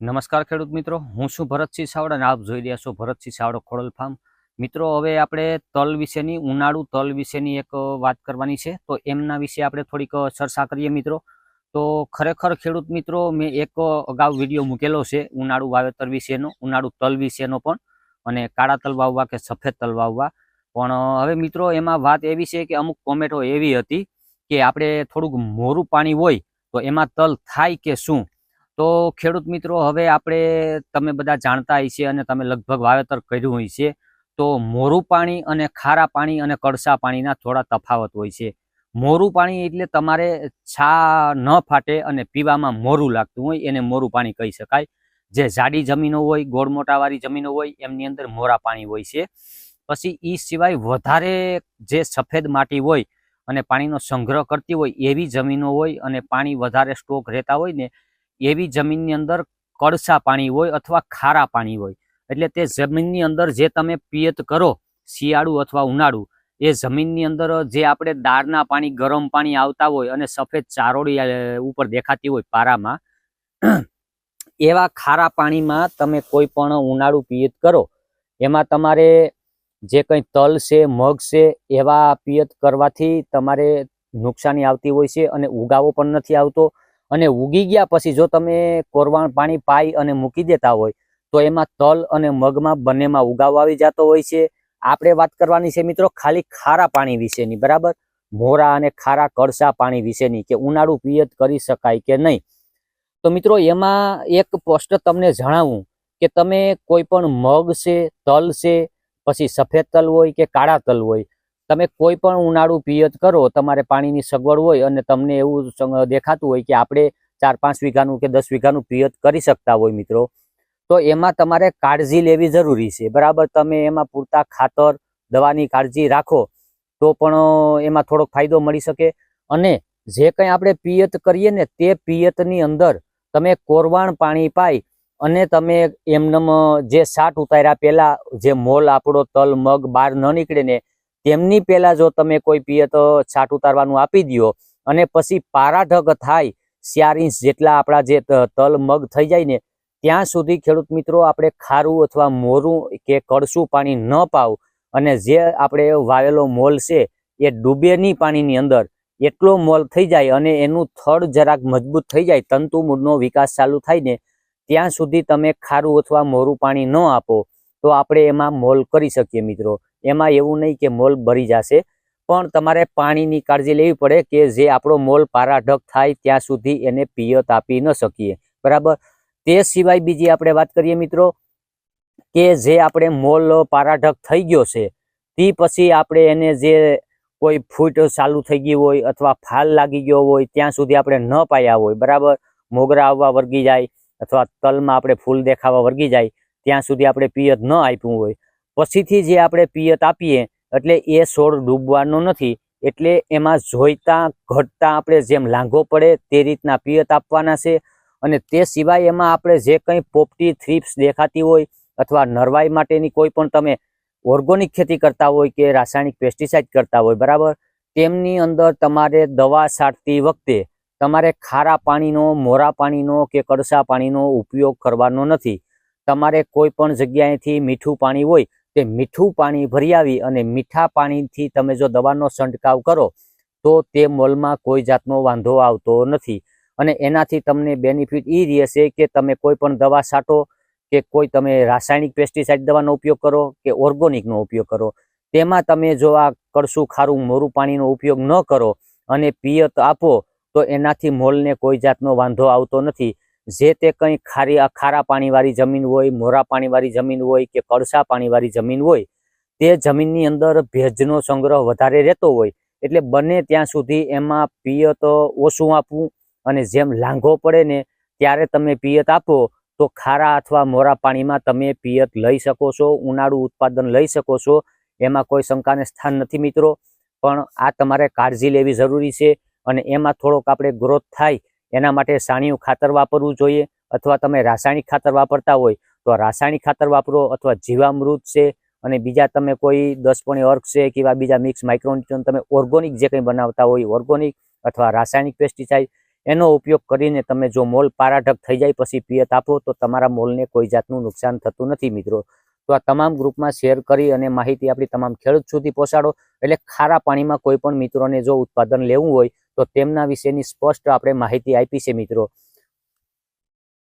નમસ્કાર ખેડૂત મિત્રો, હું છું ભરતસિંહ સાવડા અને આપ જોઈ રહ્યા છો ભરતસિંહ સાવડા ખોડલ ફાર્મ મિત્રો, હવે આપણે તલ વિશેની, ઉનાળુ તલ વિશેની એક વાત કરવાની છે. તો એમના વિશે આપણે થોડીક ચર્ચા કરીએ મિત્રો. તો ખરેખર ખેડૂત મિત્રો, મેં એક અગાઉ વીડિયો મૂકેલો છે, ઉનાળુ વાવેતર વિશેનો, ઉનાળુ તલ વિશેનો પણ, અને કાળા તલ વાવવા કે સફેદ તલ વાવવા. પણ હવે મિત્રો, એમાં વાત એવી છે કે અમુક કોમેન્ટો એવી હતી કે આપણે થોડુંક મોરું પાણી હોય, તો એમાં તલ થાય કે શું? તો ખેડૂત મિત્રો, હવે આપણે તમે બધા જાણતા હશે અને તમે લગભગ વાવેતર કર્યું હોય છે તો મોરું પાણી અને ખારા પાણી અને કડસા પાણીના થોડા તફાવત હોય છે. મોરું પાણી એટલે તમારે છા ન ફાટે અને પીવામાં મોરું લાગતું હોય, એને મોરું પાણી કહી શકાય. જે જાડી જમીનો હોય ગોળ મોટાવાળી જમીનો હોય, એમની અંદર મોરા પાણી હોય છે. પછી એ સિવાય વધારે જે સફેદ માટી હોય અને પાણીનો સંગ્રહ કરતી હોય એવી જમીનો હોય અને પાણી વધારે સ્ટોક રહેતા હોય ને એવી જમીનની અંદર કડસા પાણી હોય અથવા ખારા પાણી હોય. એટલે તે જમીનની અંદર જે તમે પિયત કરો, શિયાળુ અથવા ઉનાળુ, એ જમીનની અંદર જે આપણે દાળના પાણી, ગરમ પાણી આવતા હોય અને સફેદ ચારોળી ઉપર દેખાતી હોય પારામાં, એવા ખારા પાણીમાં તમે કોઈ પણ ઉનાળુ પિયત કરો. એમાં તમારે જે કંઈ તલ છે, મગ છે, એવા પિયત કરવાથી તમારે નુકસાની આવતી હોય છે અને ઉગાવો પણ નથી આવતો. અને ઉગી ગયા પછી જો તમે કોરવાણ પાણી પાઈ અને મૂકી દેતા હોય, તો એમાં તલ અને મગમાં બંનેમાં ઉગાવ આવી જતો હોય છે. આપણે વાત કરવાની છે મિત્રો ખાલી ખારા પાણી વિશેની, બરાબર? મોરા અને ખારા કળસા પાણી વિશેની કે ઉનાળુ પિયત કરી શકાય કે નહીં? તો મિત્રો એમાં એક પોસ્ટ તમને જણાવું કે તમે કોઈ પણ મગ છે, તલ છે, પછી સફેદ તલ હોય કે કાળા તલ હોય તમે કોઈ પણ ઉનાળુ પિયત કરો, તમારે પાણીની સગવડ હોય અને તમને એવું દેખાતું હોય કે આપણે ચાર, પાંચ વીઘાનું કે દસ વીઘાનું પિયત કરી શકતા હોય મિત્રો, તો એમાં તમારે કાળજી લેવી જરૂરી છે. બરાબર, તમે એમાં પૂરતા ખાતર, દવાની કાળજી રાખો તો પણ એમાં થોડોક ફાયદો મળી શકે. અને જે કંઈ આપણે પિયત કરીએ ને તે પિયતની અંદર તમે કોરવાણ પાણી પાઈ અને તમે એમનેમ જે સાટ ઉતાર્યા પહેલાં જે મોલ આપણો તલ, મગ બહાર ન નીકળે ને તેમની પહેલાં જો તમે કોઈ પિયત છાટ ઉતારવાનું આપી દ્યો અને પછી પારાઢગ થાય ચાર ઇંચ જેટલા આપણા જે ત- તલ, મગ થઈ જાય ને, ત્યાં સુધી ખેડૂત મિત્રો આપણે ખારું અથવા મોરું કે કળસું પાણી ન પાવ અને જે આપણે વાવેલો મોલ છે એ ડૂબે નહીં પાણીની અંદર એટલો મોલ થઈ જાય અને એનું થડ જરાક મજબૂત થઈ જાય, તંતુ મૂળનો વિકાસ ચાલુ થાય ને, ત્યાં સુધી તમે ખારું અથવા મોરું પાણી ન આપો તો આપણે એમાં મોલ કરી શકીએ મિત્રો. એમાં એવું નહીં કે મોલ ભરી જશે. પણ તમારે પાણીની કાળજી લેવી પડે કે જે આપણો મોલ પારાઢક થાય ત્યાં સુધી એને પિયત આપી ન શકીએ. બરાબર? તે સિવાય બીજી આપણે વાત કરીએ મિત્રો કે જે આપણે મોલ પારાઢક થઈ ગયો છે, તે પછી આપણે એને જે કોઈ ફૂટ ચાલુ થઈ ગઈ હોય અથવા ફાલ લાગી ગયો હોય ત્યાં સુધી આપણે ન પાયા હોય, બરાબર? મોગરા આવવા વર્ગી જાય અથવા તલમાં આપણે ફૂલ દેખાવા વર્ગી જાય, ત્યાં સુધી આપણે પિયત ન આપ્યું હોય. પછીથી જે આપણે પિયત આપીએ, એટલે એ છોડ ડૂબવાનો નથી. એટલે એમાં જોઈતા, ઘટતા આપણે જેમ લાંઘો પડે તે રીતના પિયત આપવાના છે. અને તે સિવાય એમાં આપણે જે કંઈ પોપટી થ્રીપ્સ દેખાતી હોય અથવા નરવાઈ માટેની કોઈ પણ તમે ઓર્ગોનિક ખેતી કરતા હોય કે રાસાયણિક પેસ્ટિસાઇડ કરતા હોય, બરાબર? તેમની અંદર તમારે દવા છાંટતી વખતે તમારે ખારા પાણીનો, મોરા પાણીનો કે કડસા પાણીનો ઉપયોગ કરવાનો નથી. તમારે કોઈ પણ જગ્યાએથી મીઠું પાણી હોય તે મીઠું પાણી ભરી અને મીઠા પાણીથી તમે જો દવાનો છંટકાવ કરો, તો તે મોલમાં કોઈ જાતનો વાંધો આવતો નથી. અને એનાથી તમને બેનિફિટ એ રહેશે કે તમે કોઈ પણ દવા છાંટો, કે કોઈ તમે રાસાયણિક પેસ્ટિસાઇડ દવાનો ઉપયોગ કરો, કે ઓર્ગોનિકનો ઉપયોગ કરો. તેમાં તમે જો આ કડસું ખારું મોરું પાણીનો ઉપયોગ ન કરો અને પિયત આપો, તો એનાથી મોલને કોઈ જાતનો વાંધો આવતો નથી. જે તે કંઈ ખારી ખારા પાણીવાળી જમીન હોય, મોરા પાણીવાળી જમીન હોય કે કળસા પાણીવાળી જમીન હોય, તે જમીનની અંદર ભેજનો સંગ્રહ વધારે રહેતો હોય. એટલે બને ત્યાં સુધી એમાં પિયત ઓછું આપવું અને જેમ લાંઘો પડે ને ત્યારે તમે પિયત આપો, તો ખારા અથવા મોરા પાણીમાં તમે પિયત લઈ શકો છો, ઉનાળુ ઉત્પાદન લઈ શકો છો. એમાં કોઈ શંકાને સ્થાન નથી મિત્રો. પણ આ તમારે કાળજી લેવી જરૂરી છે અને એમાં થોડોક આપણે ગ્રોથ થાય એના માટે સાણિયું ખાતર વાપરવું જોઈએ અથવા તમે રાસાયણિક ખાતર વાપરતા હોય તો રાસાયણિક ખાતર વાપરો અથવા જીવામૃત છે અને બીજા તમે કોઈ દસ પણી અર્ક છે કે બીજા મિક્સ માઇક્રોન્યુટ્રન તમે ઓર્ગોનિક જે કંઈ બનાવતા હોય ઓર્ગોનિક અથવા રાસાયણિક પેસ્ટિસાઇડ એનો ઉપયોગ કરીને તમે જો મોલ પારાઢક થઈ જાય પછી પિયત આપો તો તમારા મોલને કોઈ જાતનું નુકસાન થતું નથી મિત્રો. તો આ તમામ ગ્રુપમાં શેર કરી અને માહિતી આપણી તમામ ખેડૂત સુધી પહોંચાડો. એટલે ખારા પાણીમાં કોઈ પણ મિત્રોને જો ઉત્પાદન લેવું હોય તો તેમના વિશેની સ્પષ્ટ આપણે માહિતી આપી છે મિત્રો.